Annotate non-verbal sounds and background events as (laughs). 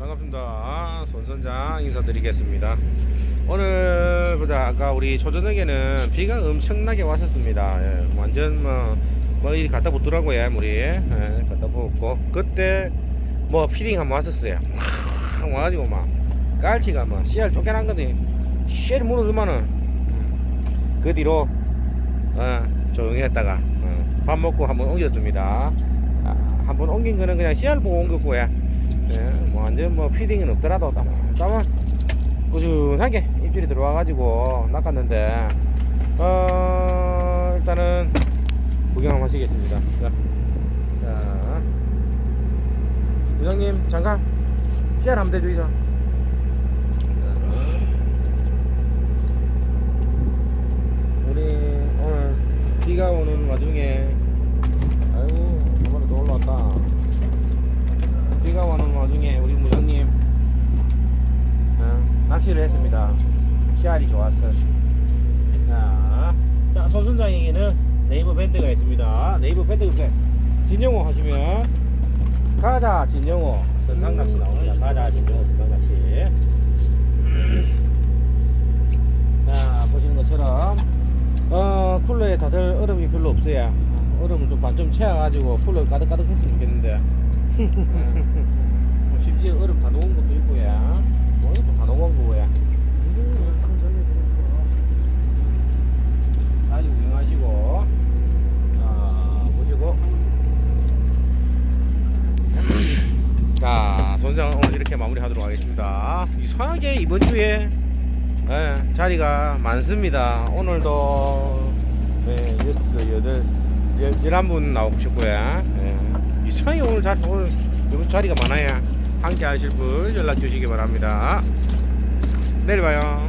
반갑습니다. 손선장 인사드리겠습니다. 오늘 보자 아까 우리 초저녁에는 비가 엄청나게 왔었습니다. 예, 완전 뭐, 뭐 이리 갖다 붙더라고요 물이 예, 갖다 부었고 그때 뭐 피딩 한번 왔었어요. 확 와가지고 막 깔치가 막 씨알 쫓겨난 거지. 씨알 무너지면은 그 뒤로 어, 조용히 했다가 어, 밥 먹고 한번 옮겼습니다. 아, 한번 옮긴 거는 그냥 씨알 보고 옮겼고요. 예, 뭐 완전 뭐 피딩은 없더라도 따만 꾸준하게 입질이 들어와가지고 낚았는데 어 일단은 구경 한번 하시겠습니다. 자, 자 부장님 잠깐 씨알 한번 대주이죠. 우리 오늘 비가 오는 와중에 아이고 한마리 더 올라왔다. 비가 오는 와중에 우리 무장님 어, 낚시를 했습니다. 씨알이 좋았어요. 자, 자 손순장에게는 네이버 밴드가 있습니다. 네이버 밴드 옆에 진영호 하시면 가자 진영호 선상 낚시 나옵니다. 가자 진영호 선상 낚시. (clears throat) 자 보시는 것처럼 어 쿨러에 다들 얼음이 별로 없어요. 얼음을 좀 반좀 채워가지고 쿨러 가득가득 했으면 좋겠는데. (laughs) 뭐 심지어 얼음 다 녹은 것도 있고요. 뭐 이것도 다 녹은 거고요. 잘 구경하시고, 자, 보시고. 자, 선장 오늘 이렇게 마무리하도록 하겠습니다. 이상하게 이번 주에 예, 자리가 많습니다. 오늘도 네, 여섯, 여덟, 열, 열한 분 나오셨고요. 예. 이상하게 오늘 자, 오늘 이번 주 자리가 많아요. 함께 하실 분 연락 주시기 바랍니다. 내일 봐요.